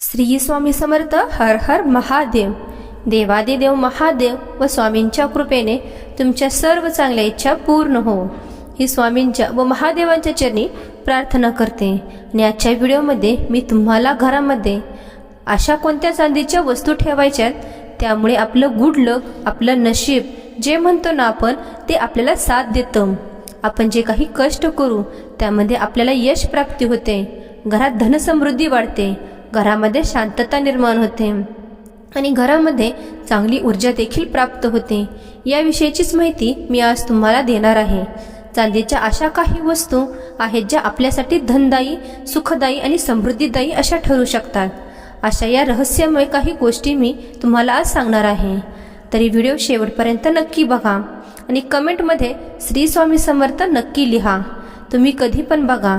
श्री स्वामी समर्थ हर हर महादेव. देवादिदेव महादेव व स्वामींच्या कृपेने तुमच्या सर्व चांगल्या इच्छा पूर्ण हो. ही स्वामींच्या व महादेवांच्या चरणी प्रार्थना करते आणि आजच्या व्हिडिओमध्ये मी तुम्हाला घरामध्ये अशा कोणत्या चांदीच्या वस्तू ठेवायच्यात त्यामुळे आपलं गुड लक आपलं नशीब जे म्हणतो ना आपण ते आपल्याला साथ देतं. आपण जे काही कष्ट करू त्यामध्ये आपल्याला यश प्राप्ती होते. घरात धनसमृद्धी वाढते. घरामध्ये शांतता निर्माण होते आणि घरामध्ये चांगली ऊर्जा देखील प्राप्त होते. याविषयीचीच माहिती मी आज तुम्हाला देणार आहे. चांदीच्या अशा काही वस्तू आहेत ज्या आपल्यासाठी धनदायी सुखदायी आणि समृद्धीदायी अशा ठरू शकतात. अशा या रहस्यमय काही गोष्टी मी तुम्हाला आज सांगणार आहे. तरी व्हिडिओ शेवटपर्यंत नक्की बघा आणि कमेंटमध्ये श्री स्वामी समर्थ नक्की लिहा. तुम्ही कधी पण बघा.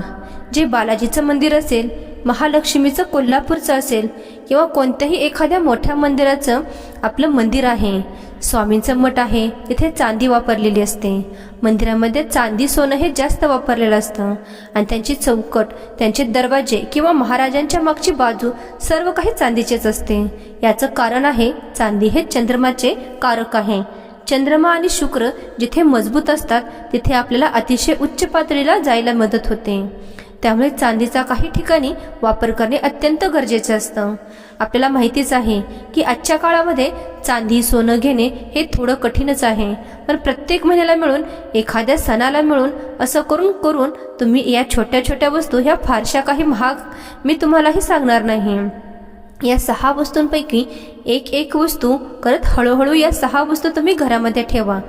जे बालाजीचं मंदिर असेल महालक्ष्मीचं कोल्हापूरचं असेल किंवा कोणत्याही एखाद्या मोठ्या मंदिराचं आपलं मंदिर आहे. स्वामींचं मठ आहे. तिथे चांदी वापरलेली असते. मंदिरामध्ये चांदी सोनं हे जास्त वापरलेलं असतं. आणि त्यांची चौकट त्यांचे दरवाजे किंवा महाराजांच्या मागची बाजू सर्व काही चांदीचेच असते. याचं कारण आहे चांदी हे चंद्रमाचे कारक आहे. चंद्रमा आणि शुक्र जिथे मजबूत असतात तिथे आपल्याला अतिशय उच्च पातळीला जायला मदत होते. त्यामुळे चांदीचा काही ठिकाणी वापर करणे अत्यंत गरजेचे असतं. आपल्याला माहितीच आहे की आजच्या काळामध्ये चांदी सोनं घेणे हे थोडं कठीणच आहे. पण प्रत्येक महिन्याला मिळून एखाद्या सणाला मिळून असं करून करून तुम्ही या छोट्या छोट्या वस्तू ह्या फारशा काही महाग मी तुम्हालाही सांगणार नाही. या सहा वस्तूंपैकी एक एक वस्तू करत हळूहळू या सहा वस्तू तुम्ही घरामध्ये ठेवा.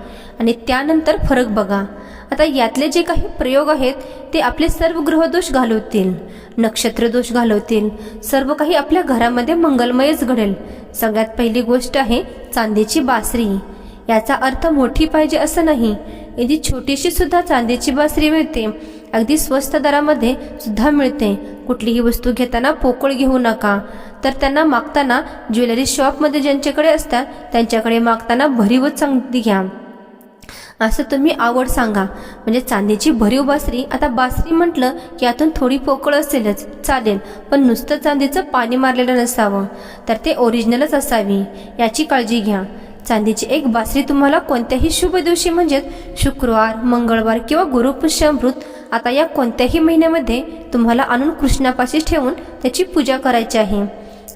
आणि त्यानंतर फरक बघा. आता यातले जे काही प्रयोग आहेत ते आपले सर्व ग्रहदोष घालवतील नक्षत्रदोष घालवतील सर्व काही आपल्या घरामध्ये मंगलमयच घडेल. सगळ्यात पहिली गोष्ट आहे चांदीची बासरी. याचा अर्थ मोठी पाहिजे असं नाही. यदि छोटीशी सुद्धा चांदीची बासरी मिळते अगदी स्वस्त दरामध्ये सुद्धा मिळते. कुठलीही वस्तू घेताना पोकळ घेऊ नका. तर त्यांना मागताना ज्वेलरी शॉपमध्ये ज्यांच्याकडे असतात त्यांच्याकडे मागताना भरीवच चांगली घ्या. असं तुम्ही आवड सांगा. म्हणजे चांदीची भरीव बासरी आता बासरी म्हटलं की यातून थोडी पोकळ असेलच चालेल. पण नुसतं चांदीचं पाणी मारलेलं नसावं. तर ते ओरिजिनलच असावी. याची काळजी घ्या. चांदीची एक बासरी तुम्हाला कोणत्याही शुभ दिवशी म्हणजेच शुक्रवार मंगळवार किंवा गुरुपुष्यामृत आता या कोणत्याही महिन्यामध्ये तुम्हाला आणून कृष्णापाशी ठेवून त्याची पूजा करायची आहे.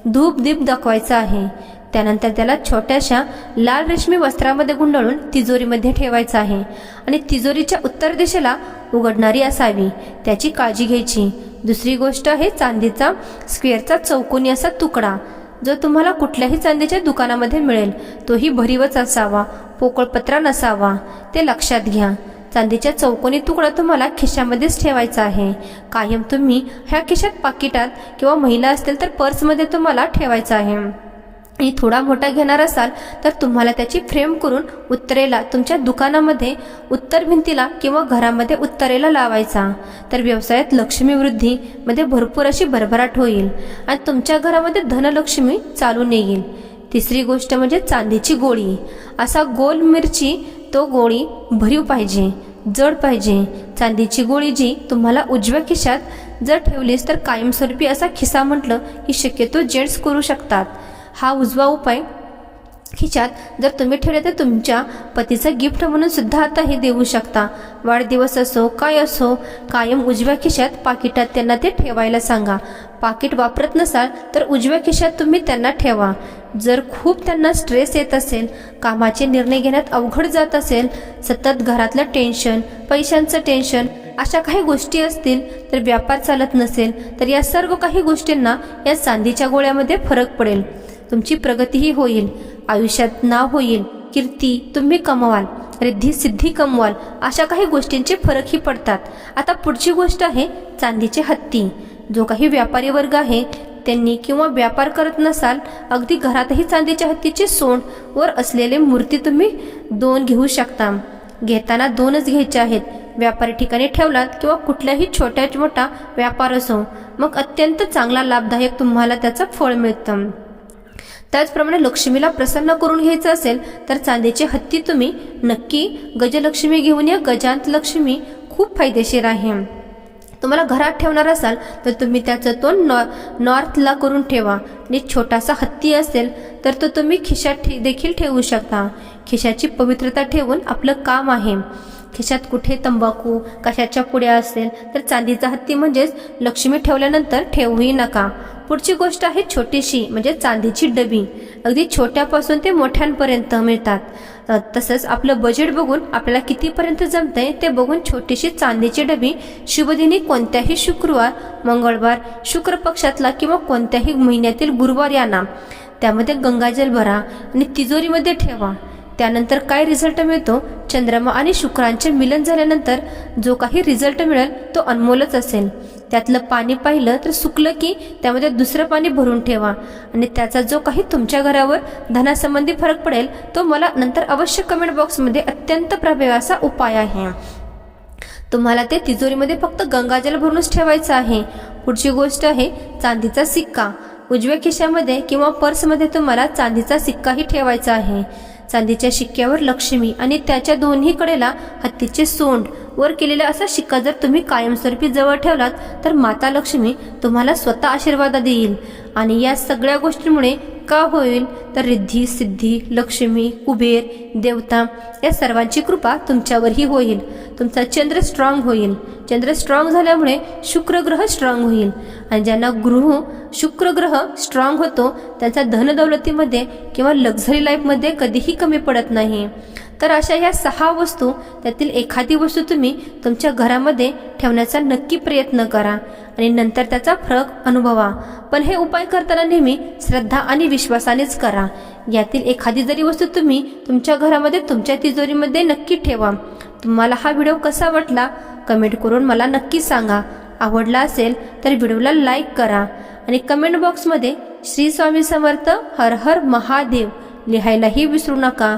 धूप दीप दाखवायचा आहे. त्यानंतर त्याला छोट्याशा लाल रेशमी वस्त्रामध्ये गुंडाळून तिजोरीमध्ये ठेवायचं आहे. आणि तिजोरीच्या उत्तर दिशेला उघडणारी असावी. त्याची काळजी घ्यायची. दुसरी गोष्ट आहे चांदीचा स्क्वेअरचा चौकोनी असा तुकडा. जो तुम्हाला कुठल्याही चांदीच्या दुकानामध्ये मिळेल. तोही भरीवच असावा. पोकळपत्रा नसावा. ते लक्षात घ्या. चांदीच्या चौकोनी तुकडा तुम्हाला खिशामध्येच ठेवायचा आहे. कायम तुम्ही ह्या खिशात पाकिटात किंवा महिला असतील तर पर्समध्ये तुम्हाला ठेवायचा आहे. आणि थोडा मोठा घेणार असाल तर तुम्हाला त्याची फ्रेम करून उत्तरेला तुमच्या दुकानामध्ये उत्तर भिंतीला किंवा घरामध्ये उत्तरेला लावायचा. तर व्यवसायात लक्ष्मी वृद्धीमध्ये भरपूर अशी भरभराट होईल आणि तुमच्या घरामध्ये धनलक्ष्मी चालून येईल तिसरी गोष्ट म्हणजे चांदीची गोळी. असा गोल मिरची तो गोळी भरीव पाहिजे. जड पाहिजे. चांदीची गोळी जी तुम्हाला उजव्या खिशात जर ठेवलीस तर कायमस्वरूपी असा खिसा म्हटलं की शक्यतो जेंट्स करू शकतात. हा उजवा उपाय खिशात जर तुम्ही ठेवले तर तुमच्या पतीचं गिफ्ट म्हणून सुद्धा आता हे देऊ शकता. वाढदिवस असो काय असो कायम उजव्या खिशात पाकिटात त्यांना ते ठेवायला सांगा. पाकिट वापरत नसाल तर उजव्या खिशात तुम्ही त्यांना ठेवा. जर खूप त्यांना स्ट्रेस येत असेल कामाचे निर्णय घेण्यात अवघड जात असेल सतत घरातलं टेन्शन पैशांचं टेन्शन अशा काही गोष्टी असतील तर व्यापार चालत नसेल तर या सर्व काही गोष्टींना या चांदीच्या गोळ्यामध्ये फरक पडेल. तुमची प्रगतीही होईल आयुष्यात नाव होईल कीर्ती तुम्ही कमवाल रिद्धी सिद्धी कमवाल अशा काही गोष्टींचे फरकही पडतात. आता पुढची गोष्ट आहे चांदीचे हत्ती. जो काही व्यापारी वर्ग आहे त्यांनी किंवा व्यापार करत नसाल अगदी घरातही चांदीच्या हत्तीचे सोंड वर असलेले मूर्ती तुम्ही दोन घेऊ शकता. घेताना दोनच घ्यायचे आहेत. व्यापारी ठिकाणी ठेवलात किंवा कुठल्याही छोट्या मोठा व्यापार असो मग अत्यंत चांगला लाभदायक तुम्हाला त्याचं फळ मिळतं. त्याचप्रमाणे लक्ष्मीला प्रसन्न करून घ्यायचं असेल तर चांदीची हत्ती तुम्ही नक्की गजलक्ष्मी घेऊन या. गजांत लक्ष्मी खूप फायदेशीर आहे. तुम्हाला घरात ठेवणार असाल तर तुम्ही त्याचं तोंड नॉ नॉर्थला करून ठेवा. आणि छोटासा हत्ती असेल तर तो तुम्ही खिशात ठे देखील ठेवू शकता. खिशाची पवित्रता ठेवून आपलं काम आहे. खिशात कुठे तंबाखू कशाच्या पुड्या असेल तर चांदीचा हत्ती म्हणजेच लक्ष्मी ठेवल्यानंतर ठेवूही नका. पुढची गोष्ट आहे छोटीशी म्हणजे चांदीची डबी. अगदी छोट्यापासून ते मोठ्यांपर्यंत मिळतात. तसंच आपलं बजेट बघून आपल्याला कितीपर्यंत जमतंय ते बघून छोटीशी चांदीची डबी शुभदिनी कोणत्याही शुक्रवार मंगळवार शुक्र पक्षातला किंवा कोणत्याही महिन्यातील गुरुवार यांना त्यामध्ये गंगाजल भरा आणि तिजोरीमध्ये ठेवा. त्यानंतर काय रिझल्ट मिळतो? चंद्रमा आणि शुक्रांचे मिलन झाल्यानंतर जो काही रिझल्ट मिळेल तो अनमोलच असेल. त्यातलं पाणी पाहिलं तर सुकलं की त्यामध्ये दुसरं पाणी भरून ठेवा. आणि त्याचा जो काही तुमच्या घरावर धनासंबंधी फरक पडेल तो मला नंतर अवश्य कमेंट बॉक्समध्ये अत्यंत प्रभावी असा उपाय आहे. तुम्हाला ते तिजोरीमध्ये फक्त गंगाजल भरूनच ठेवायचं आहे. पुढची गोष्ट आहे चांदीचा सिक्का. उजव्या खिशामध्ये किंवा पर्समध्ये तुम्हाला चांदीचा सिक्काही ठेवायचा आहे. चांदीच्या शिक्क्यावर लक्ष्मी आणि त्याच्या दोन्ही कडेला हत्तीचे सोंड. वर केलेला असा शिक्का जर तुम्ही कायमस्वरूपी जवळ ठेवलात तर माता लक्ष्मी तुम्हाला स्वतः आशीर्वाद देईल. आणि या सगळ्या गोष्टींमुळे का होईल? तर रिद्धी सिद्धी लक्ष्मी कुबेर देवता या सर्वांची कृपा तुमच्यावरही होईल. तुमचा चंद्र स्ट्रॉंग होईल. चंद्र स्ट्रॉंग झाल्यामुळे शुक्र ग्रह स्ट्रॉंग होईल. आणि ज्यांना गृह शुक्र ग्रह स्ट्रॉंग होतो त्यांचा धनदौलतीमध्ये किंवा लक्झरी लाईफमध्ये कधीही कमी पडत नाही. तर अशा ह्या सहा वस्तू त्यातील एखादी वस्तू तुम्ही तुमच्या घरामध्ये ठेवण्याचा नक्की प्रयत्न करा आणि नंतर त्याचा फरक अनुभवा. पण हे उपाय करताना नेहमी श्रद्धा आणि विश्वासानेच करा. यातील एखादी जरी वस्तू तुम्ही तुमच्या घरामध्ये तुमच्या तिजोरीमध्ये नक्की ठेवा. तुम्हाला हा व्हिडिओ कसा वाटला कमेंट करून मला नक्की सांगा. आवडला असेल तर व्हिडिओला लाईक करा आणि कमेंट बॉक्समध्ये श्री स्वामी समर्थ हर हर महादेव लिहायलाही विसरू नका.